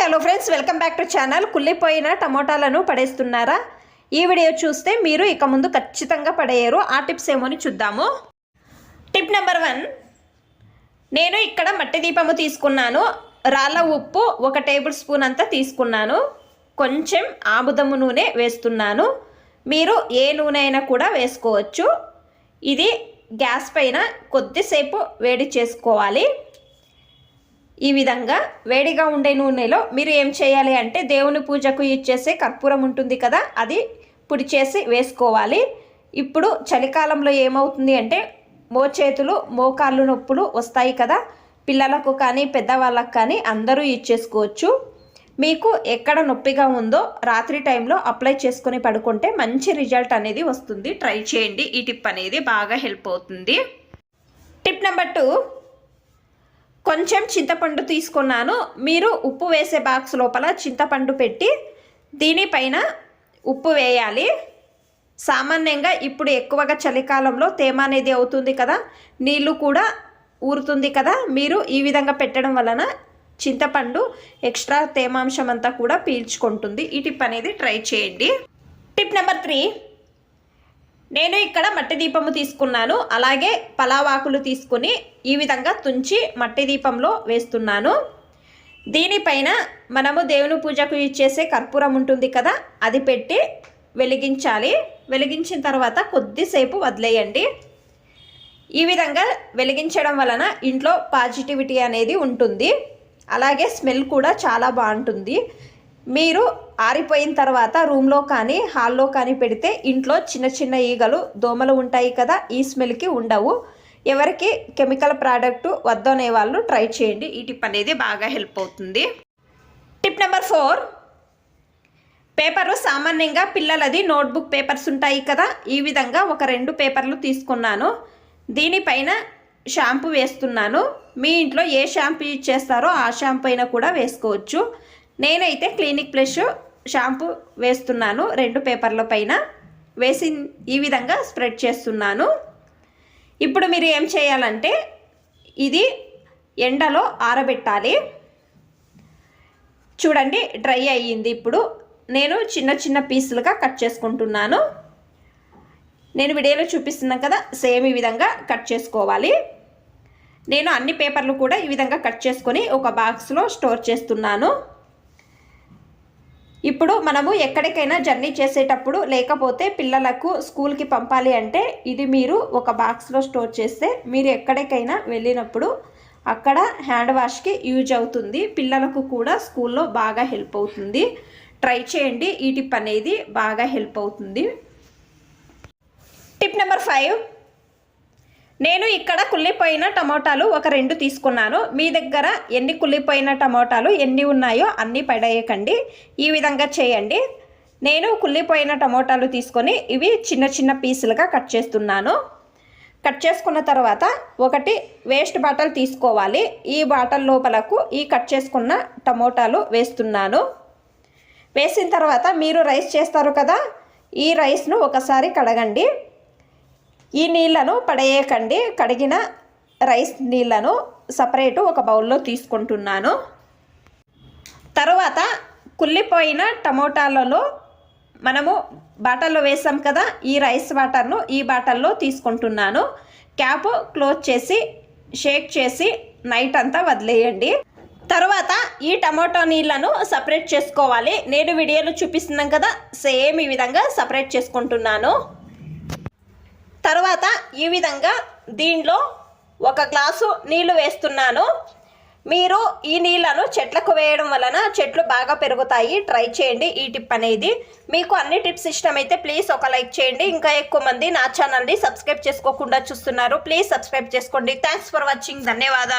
Hello friends welcome back to channel. కుళ్ళిపోయిన టమోటాలను పడేస్తున్నారా? ఈ వీడియో చూస్తే మీరు ఇక ముందు ఖచ్చితంగా పడేయరు. ఆ టిప్స్ ఏమో అని చూద్దాము. Tip number one. నేను ఇక్కడ మట్టి దీపము తీసుకున్నాను. రాళ్ళ ఉప్పు ఒక టేబుల్ స్పూన్ అంతా తీసుకున్నాను. కొంచెం ఆముదము నూనె వేస్తున్నాను. మీరు ఏ నూనె అయినా కూడా వేసుకోవచ్చు. ఇది గ్యాస్ పైన కొద్దిసేపు వేడి చేసుకోవాలి. ఈ విధంగా వేడిగా ఉండే నూనెలో మీరు ఏం చేయాలి అంటే దేవుని పూజకు ఇచ్చేసే కర్పూరం ఉంటుంది కదా అది పొడి చేసి వేసుకోవాలి. ఇప్పుడు చలికాలంలో ఏమవుతుంది అంటే మోచేతులు మోకాళ్ళు నొప్పులు వస్తాయి కదా పిల్లలకు కానీ పెద్దవాళ్ళకు కానీ అందరూ ఇచ్చేసుకోవచ్చు. మీకు ఎక్కడ నొప్పిగా ఉందో రాత్రి టైంలో అప్లై చేసుకొని పడుకుంటే మంచి రిజల్ట్ అనేది వస్తుంది. ట్రై చేయండి ఈ టిప్ అనేది బాగా హెల్ప్ అవుతుంది. టిప్ నెంబర్ టూ కొంచెం చింతపండు తీసుకున్నాను. మీరు ఉప్పు వేసే బాక్స్ లోపల చింతపండు పెట్టి దీనిపైన ఉప్పు వేయాలి. సామాన్యంగా ఇప్పుడు ఎక్కువగా చలికాలంలో తేమ అనేది అవుతుంది కదా నీళ్ళు కూడా ఊరుతుంది కదా మీరు ఈ విధంగా పెట్టడం వలన చింతపండు ఎక్స్ట్రా తేమాంశం అంతా కూడా పీల్చుకుంటుంది. ఈ టిప్ అనేది ట్రై చేయండి. Tip number three. నేను ఇక్కడ మట్టి దీపము తీసుకున్నాను. అలాగే పలావాకులు తీసుకుని ఈ విధంగా తుంచి మట్టి దీపంలో వేస్తున్నాను. దీనిపైన మనము దేవుని పూజకు ఇచ్చేసే కర్పూరం ఉంటుంది కదా అది పెట్టి వెలిగించాలి. వెలిగించిన తర్వాత కొద్దిసేపు వదిలేయండి. ఈ విధంగా వెలిగించడం వలన ఇంట్లో పాజిటివిటీ అనేది ఉంటుంది. అలాగే స్మెల్ కూడా చాలా బాగుంటుంది. మీరు ఆరిపోయిన తర్వాత రూమ్లో కానీ హాల్లో కానీ పెడితే ఇంట్లో చిన్న చిన్న ఈగలు దోమలు ఉంటాయి కదా ఈ స్మెల్కి ఉండవు. ఎవరికి కెమికల్ ప్రోడక్ట్ వద్దనే వాళ్ళు ట్రై చేయండి. ఈ టిప్ అనేది బాగా హెల్ప్ అవుతుంది. Tip number four. పేపరు సామాన్యంగా పిల్లలది నోట్బుక్ పేపర్స్ ఉంటాయి కదా ఈ విధంగా ఒక రెండు పేపర్లు తీసుకున్నాను. దీనిపైన షాంపూ వేస్తున్నాను. మీ ఇంట్లో ఏ షాంపూ యూజ్ చేస్తారో ఆ షాంపూ అయినా కూడా వేసుకోవచ్చు. నేనైతే క్లినిక్ ప్లస్ షాంపూ వేస్తున్నాను రెండు పేపర్ల పైన. వేసి ఈ విధంగా స్ప్రెడ్ చేస్తున్నాను. ఇప్పుడు మీరు ఏం చేయాలంటే ఇది ఎండలో ఆరబెట్టాలి. చూడండి డ్రై అయ్యింది ఇప్పుడు. నేను చిన్న చిన్న పీసులుగా కట్ చేసుకుంటున్నాను. నేను వీడియోలో చూపిస్తున్నాను కదా సేమ్ ఈ విధంగా కట్ చేసుకోవాలి. నేను అన్ని పేపర్లు కూడా ఈ విధంగా కట్ చేసుకొని ఒక బాక్స్లో స్టోర్ చేస్తున్నాను. ఇప్పుడు మనము ఎక్కడికైనా జర్నీ చేసేటప్పుడు లేకపోతే పిల్లలకు స్కూల్కి పంపాలి అంటే ఇది మీరు ఒక బాక్స్లో స్టోర్ చేస్తే మీరు ఎక్కడికైనా వెళ్ళినప్పుడు అక్కడ హ్యాండ్ వాష్కి యూజ్ అవుతుంది. పిల్లలకు కూడా స్కూల్లో బాగా హెల్ప్ అవుతుంది. ట్రై చేయండి. ఈ టిప్ అనేది బాగా హెల్ప్ అవుతుంది. Tip number five. నేను ఇక్కడ కుళ్ళిపోయిన టమోటాలు ఒక రెండు తీసుకున్నాను. మీ దగ్గర ఎన్ని కుళ్ళిపోయిన టమోటాలు ఎన్ని ఉన్నాయో అన్నీ పడేయకండి. ఈ విధంగా చేయండి. నేను కుళ్ళిపోయిన టమోటాలు తీసుకొని ఇవి చిన్న చిన్న పీసులుగా కట్ చేస్తున్నాను. కట్ చేసుకున్న తర్వాత ఒకటి వేస్ట్ బాటల్ తీసుకోవాలి. ఈ బాటల్ లోపలకు ఈ కట్ చేసుకున్న టమోటాలు వేస్తున్నాను. వేసిన తర్వాత మీరు రైస్ చేస్తారు కదా? ఈ రైస్ను ఒకసారి కడగండి. ఈ నీళ్ళను పడేయకండి. కడిగిన రైస్ నీళ్ళను సపరేటు ఒక బౌల్లో తీసుకుంటున్నాను. తరువాత కుళ్ళిపోయిన టమోటాలలో మనము బాటల్లో వేసాం కదా ఈ రైస్ వాటర్ను ఈ బాటల్లో తీసుకుంటున్నాను. క్యాప్ క్లోజ్ చేసి షేక్ చేసి నైట్ అంతా వదిలేయండి. తర్వాత ఈ టమాటో నీళ్ళను సపరేట్ చేసుకోవాలి. నేను వీడియోలో చూపిస్తున్నాం కదా సేమ్ ఈ విధంగా సపరేట్ చేసుకుంటున్నాను. తర్వాత ఈ విధంగా దీనిలో ఒక గ్లాసు నీళ్ళు వేస్తున్నాను. మీరు ఈ నీళ్ళను చెట్లకు వేయడం వలన చెట్లు బాగా పెరుగుతాయి. ట్రై చేయండి ఈ టిప్ అనేది. మీకు అన్ని టిప్స్ ఇష్టమైతే ప్లీజ్ ఒక లైక్ చేయండి. ఇంకా ఎక్కువ మంది నా ఛానల్ని సబ్స్క్రైబ్ చేసుకోకుండా చూస్తున్నారు. ప్లీజ్ సబ్స్క్రైబ్ చేసుకోండి. Thanks for watching. ధన్యవాదాలు.